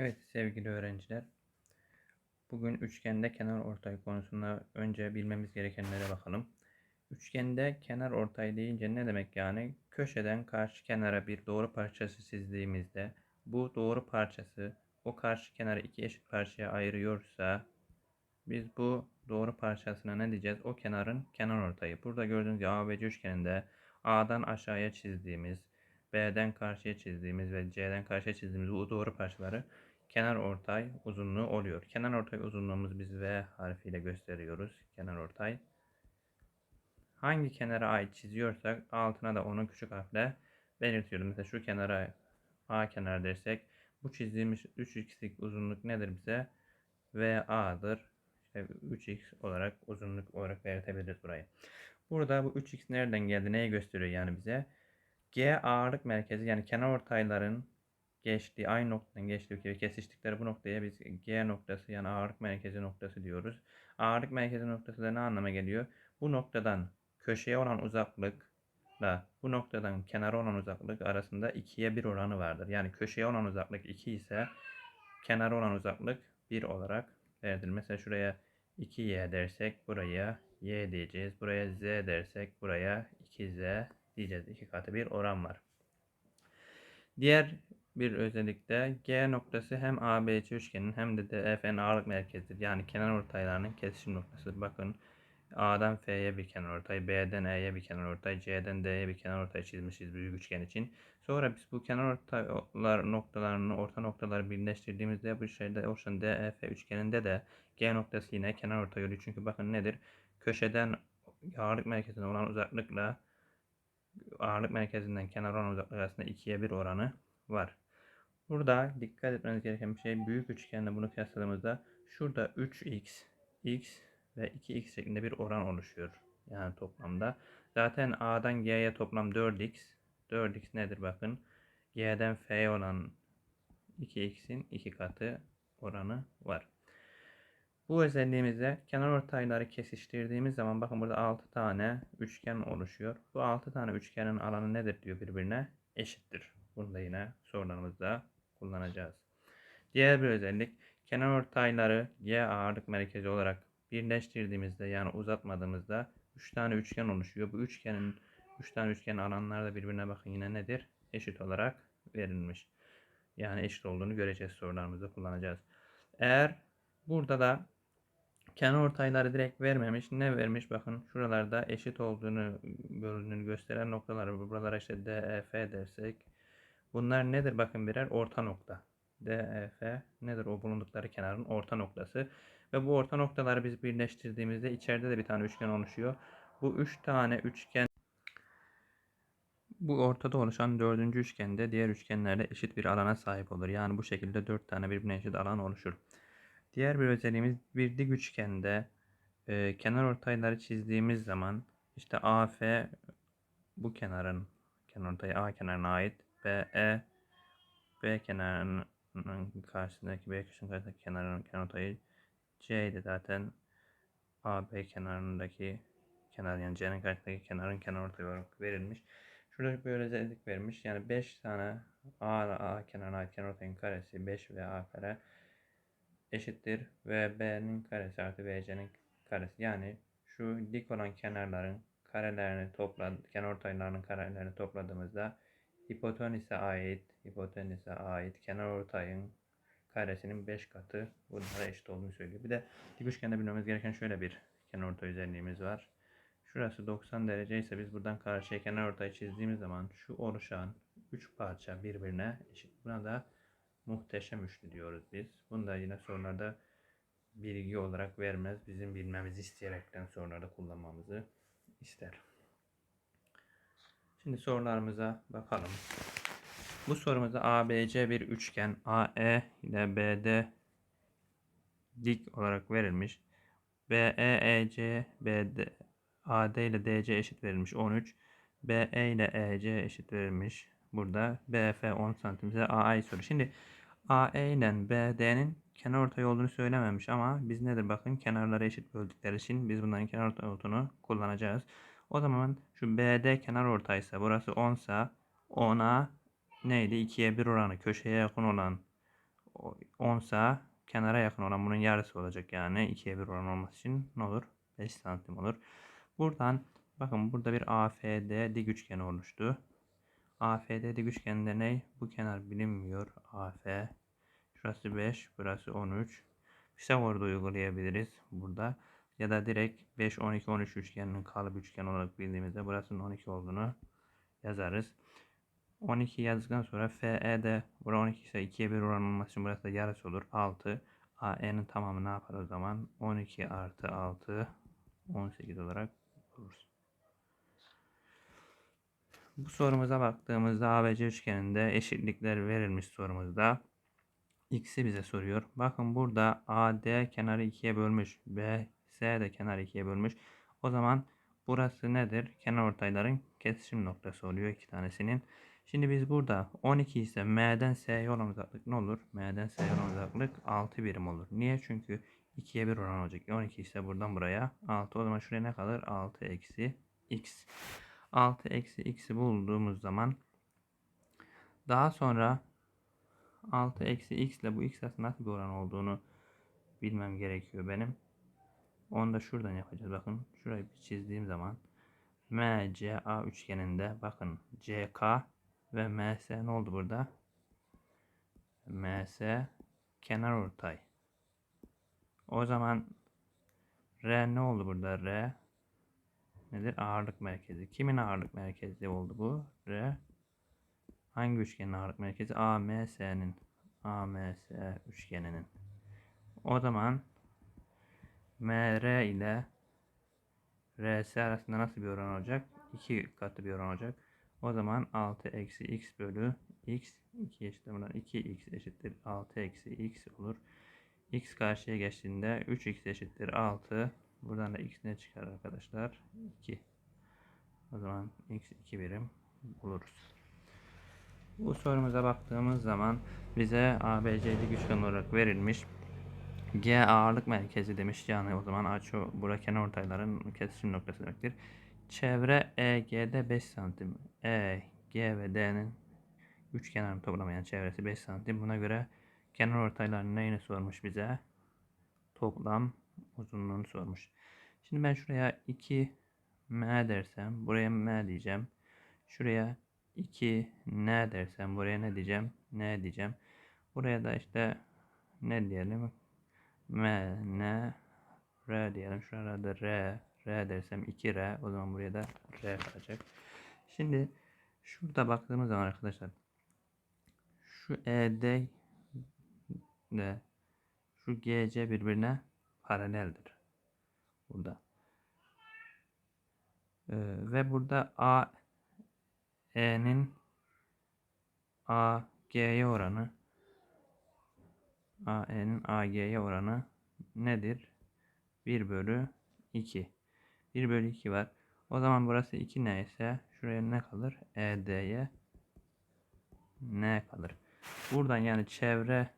Evet sevgili öğrenciler. Bugün üçgende kenar ortay konusunda önce bilmemiz gerekenlere bakalım. Üçgende kenar ortay deyince ne demek yani? Köşeden karşı kenara bir doğru parçası çizdiğimizde bu doğru parçası o karşı kenarı iki eşit parçaya ayırıyorsa biz bu doğru parçasına ne diyeceğiz? O kenarın kenar ortayı. Burada gördüğünüz gibi ABC üçgeninde A'dan aşağıya çizdiğimiz, B'den karşıya çizdiğimiz ve C'den karşıya çizdiğimiz bu doğru parçaları kenar ortay uzunluğu oluyor. Kenar ortay uzunluğumuz biz V harfiyle gösteriyoruz. Kenar ortay. Hangi kenara ait çiziyorsak altına da onu küçük harfle belirtiyoruz. Mesela şu kenara A kenar dersek bu çizdiğimiz 3x'lik uzunluk nedir bize? VA'dır. İşte 3x olarak uzunluk olarak belirtebiliriz burayı. Burada bu 3x nereden geldi? Neyi gösteriyor yani bize? G ağırlık merkezi yani kenar ortayların geçtiği aynı noktadan geçtiği ve kesiştikleri bu noktaya biz G noktası yani ağırlık merkezi noktası diyoruz. Ağırlık merkezi noktası da ne anlama geliyor? Bu noktadan köşeye olan uzaklıkla bu noktadan kenara olan uzaklık arasında 2'ye 1 oranı vardır. Yani köşeye olan uzaklık 2 ise kenara olan uzaklık 1 olarak verilir. Mesela şuraya 2y dersek buraya y diyeceğiz. Buraya z dersek buraya 2z diyeceğiz. İki katı bir oran var. Diğer bir özellikle G noktası hem ABC üçgenin hem de DF'nin ağırlık merkezidir. Yani kenar ortaylarının kesişim noktasıdır. Bakın A'dan F'ye bir kenar ortay, B'den E'ye bir kenar ortay, C'den D'ye bir kenar ortay çizmişiz büyük üçgen için. Sonra biz bu kenar ortaylar noktalarını, orta noktaları birleştirdiğimizde bu şeyde oluşan DEF üçgeninde de G noktası yine kenar ortay oluyor. Çünkü bakın nedir? Köşeden ağırlık merkezine olan uzaklıkla ağırlık merkezinden kenar olan uzaklık arasında 2'ye 1 oranı var. Burada dikkat etmeniz gereken bir şey büyük üçgende bunu kıyasladığımızda şurada 3x, x ve 2x şeklinde bir oran oluşuyor. Yani toplamda. Zaten A'dan G'ye toplam 4x. 4x nedir bakın. G'den F'ye olan 2x'in 2 katı oranı var. Bu özelliğimizde kenar ortayları kesiştirdiğimiz zaman bakın burada 6 tane üçgen oluşuyor. Bu 6 tane üçgenin alanı nedir diyor birbirine eşittir. Bunu da yine sorularımızda kullanacağız. Diğer bir özellik kenar ortayları G ağırlık merkezi olarak birleştirdiğimizde yani uzatmadığımızda 3 tane üçgen oluşuyor. Bu üçgenin 3 tane üçgen alanları da birbirine bakın yine nedir? Eşit olarak verilmiş. Yani eşit olduğunu göreceğiz sorularımızda kullanacağız. Eğer burada da kenar ortayları direkt vermemiş. Ne vermiş? Bakın şuralarda eşit olduğunu bölündüğünü gösteren noktalar. Buralara işte DEF dersek. Bunlar nedir? Bakın birer orta nokta. DEF nedir? O bulundukları kenarın orta noktası. Ve bu orta noktaları biz birleştirdiğimizde içeride de bir tane üçgen oluşuyor. Bu üç tane üçgen bu ortada oluşan dördüncü üçgende diğer üçgenlerle eşit bir alana sahip olur. Yani bu şekilde dört tane birbirine eşit alan oluşur. Diğer bir özelliğimiz bir dik üçgende e, kenar ortayları çizdiğimiz zaman işte AF bu kenarın kenar ortayı A kenarına ait BE B kenarının karşısındaki B köşenin karşısındaki kenarın kenar ortayı C de zaten AB kenarındaki kenar yani C'nin karşısındaki kenarın kenar ortayı olarak verilmiş. Şurada böyle özellik vermiş. Yani 5 tane A, A kenarına ait kenar ortayın karesi 5 ve A kare eşittir ve b'nin karesi artı bc'nin karesi. Yani şu dik olan kenarların karelerini topla, kenar ortaylarının karelerini topladığımızda hipotenüse ait, hipotenüse ait kenar ortayın karesinin 5 katı bunlara eşit olduğunu söylüyor. Bir de dik üçgende bilmemiz gereken şöyle bir kenar ortay özelliğimiz var. Şurası 90 derece ise biz buradan karşıya kenar ortayı çizdiğimiz zaman şu oluşan 3 parça birbirine eşit. Buna da muhteşem üçlü diyoruz biz. Bunu da yine sorularda bilgi olarak vermez. Bizim bilmemizi isteyerekten sorularda kullanmamızı ister. Şimdi sorularımıza bakalım. Bu sorumuzda ABC bir üçgen AE ile BD dik olarak verilmiş. BE, EC, BD, AD ile DC eşit verilmiş 13. BE ile EC eşit verilmiş. Burada BF 10 cm AA soru. Şimdi AE ile BD'nin kenar ortay olduğunu söylememiş ama biz nedir bakın kenarları eşit böldükleri için biz bunların kenar ortay olduğunu kullanacağız. O zaman şu BD kenar ortaysa burası 10 sa 10'a neydi 2'ye 1 oranı köşeye yakın olan 10 sa kenara yakın olan bunun yarısı olacak yani 2'ye 1 oran olması için ne olur? 5 santim olur. Buradan bakın burada bir AFD dik üçgeni oluştu. AFD dik üçgeninde ne? Bu kenar bilinmiyor. AF. Şurası 5, burası 13. Pisagor'da uygulayabiliriz burada. Ya da direkt 5, 12, 13 üçgeninin kalıp üçgen olarak bildiğimizde burasının 12 olduğunu yazarız. 12 yazdıktan sonra FE'de bura 12 ise 2'ye 1 oran olması için burası da yarısı olur. 6. AE'nin tamamı ne yapar o zaman? 12 artı 6 18 olarak buluruz. Bu sorumuza baktığımızda ABC üçgeninde eşitlikler verilmiş sorumuzda. X'i bize soruyor. Bakın burada AD kenarı 2'ye bölmüş. BS de kenarı 2'ye bölmüş. O zaman burası nedir? Kenar ortayların kesişim noktası oluyor iki tanesinin. Şimdi biz burada 12 ise M'den S'ye olan uzaklık ne olur? M'den S'ye olan uzaklık 6 birim olur. Niye? Çünkü 2'ye 1 oran olacak. 12 ise buradan buraya 6. O zaman şuraya ne kalır? 6 eksi x. 6 eksi x'i bulduğumuz zaman daha sonra 6 eksi x ile bu x arasında nasıl bir oran olduğunu bilmem gerekiyor benim. Onu da şuradan yapacağız. Bakın şurayı bir çizdiğim zaman MCA üçgeninde bakın CK ve MS ne oldu burada? MS kenar ortay. O zaman R ne oldu burada? R nedir? Ağırlık merkezi. Kimin ağırlık merkezi oldu bu? R hangi üçgenin ağırlık merkezi? AMS'nin. AMS üçgeninin. O zaman MR ile RS arasında nasıl bir oran olacak? 2 katı bir oran olacak. O zaman 6 eksi x bölü x 2 eşittir buradan 2x eşittir 6 eksi x olur. x karşıya geçtiğinde 3x eşittir 6. Buradan da x ne çıkar arkadaşlar? 2. O zaman x 2 birim buluruz. Bu sorumuza baktığımız zaman bize ABC'li üçgen olarak verilmiş. G ağırlık merkezi demiş. Yani o zaman açı bura kenar ortayların kesişim noktası demektir. Çevre EG'de 5 santim. E, G ve D'nin üç kenarını toplamayan çevresi 5 santim. Buna göre kenar ortaylarının neyini sormuş bize? Toplam uzunluğunu sormuş. Şimdi ben şuraya 2 M dersem buraya M diyeceğim. Şuraya 2 N dersem buraya ne diyeceğim? N diyeceğim. Buraya da işte ne diyelim? M, N, R diyelim. Şurada R, R dersem 2R. O zaman buraya da R kalacak. Şimdi şurada baktığımız zaman arkadaşlar şu ED ile şu GC birbirine paraleldir. Burada. Ee, ve burada A E'nin A G'ye oranı AE'nin AG'ye oranı nedir? 1 bölü 2. 1 bölü 2 var. O zaman burası 2 neyse şuraya ne kalır? ED'ye ne kalır? Buradan yani çevre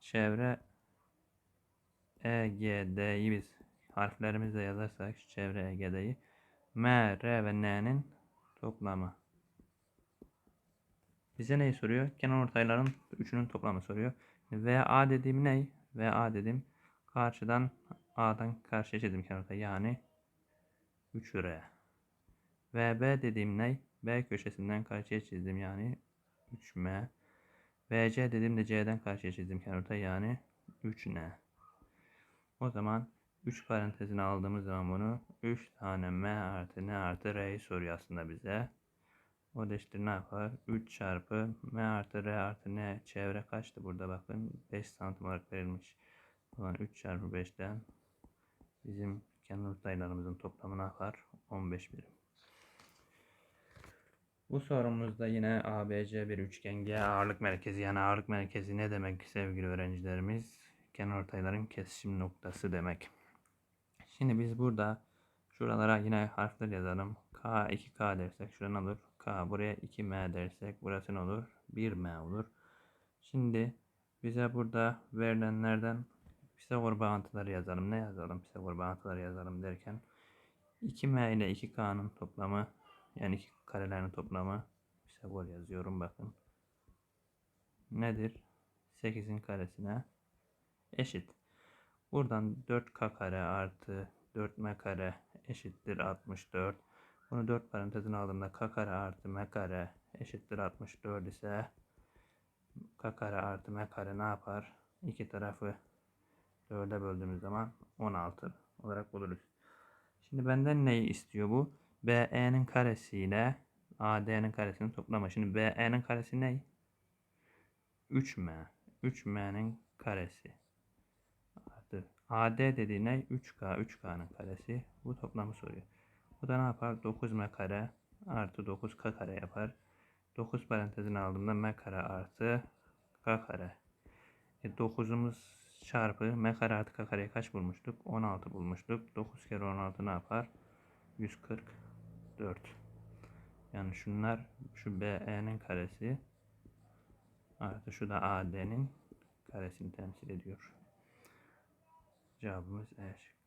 çevre EGD'yi biz harflerimizle yazarsak çevre EGD'yi M, R ve N'nin toplamı. Bize neyi soruyor? Kenar ortayların üçünün toplamı soruyor. VA dediğim ne? VA dedim. Karşıdan A'dan karşıya çizdim kenarda yani 3 liraya. VB dediğim ne? B köşesinden karşıya çizdim yani 3M. VC dediğim de C'den karşıya çizdim kenarda yani 3N. O zaman 3 parantezine aldığımız zaman bunu 3 tane M artı N artı R'yi soruyor aslında bize. O da işte ne yapar? 3 çarpı m artı r artı n çevre kaçtı burada bakın. 5 santim olarak verilmiş. Zaman 3 çarpı 5'ten bizim kenar sayılarımızın toplamı ne yapar? 15 birim. Bu sorumuzda yine ABC bir üçgen G ağırlık merkezi yani ağırlık merkezi ne demek sevgili öğrencilerimiz? Kenar ortayların kesişim noktası demek. Şimdi biz burada şuralara yine harfler yazalım. K 2K dersek şurada olur? Buraya 2M dersek burası ne olur? 1M olur. Şimdi bize burada verilenlerden Pisagor bağıntıları yazalım. Ne yazalım? Pisagor bağıntıları yazalım derken 2M ile 2K'nın toplamı yani iki karelerin toplamı Pisagor yazıyorum bakın. Nedir? 8'in karesine eşit. Buradan 4k kare artı 4m kare eşittir 64. Bunu 4 parantezine aldığımda k kare artı m kare eşittir 64 ise k kare artı m kare ne yapar? İki tarafı 4'e böldüğümüz zaman 16 olarak buluruz. Şimdi benden neyi istiyor bu? BE'nin karesiyle AD'nin karesinin toplamı. Şimdi BE'nin karesi ne? 3M. 3M'nin karesi. Artı AD dediği ne? 3K. 3K'nın karesi. Bu toplamı soruyor. Bu da ne yapar? 9M kare artı 9K kare yapar. 9 parantezini aldığımda M kare artı K kare. E 9'umuz çarpı M kare artı K kareyi kaç bulmuştuk? 16 bulmuştuk. 9 kere 16 ne yapar? 144. Yani şunlar şu BE'nin karesi artı şu da AD'nin karesini temsil ediyor. Cevabımız E şıkkı.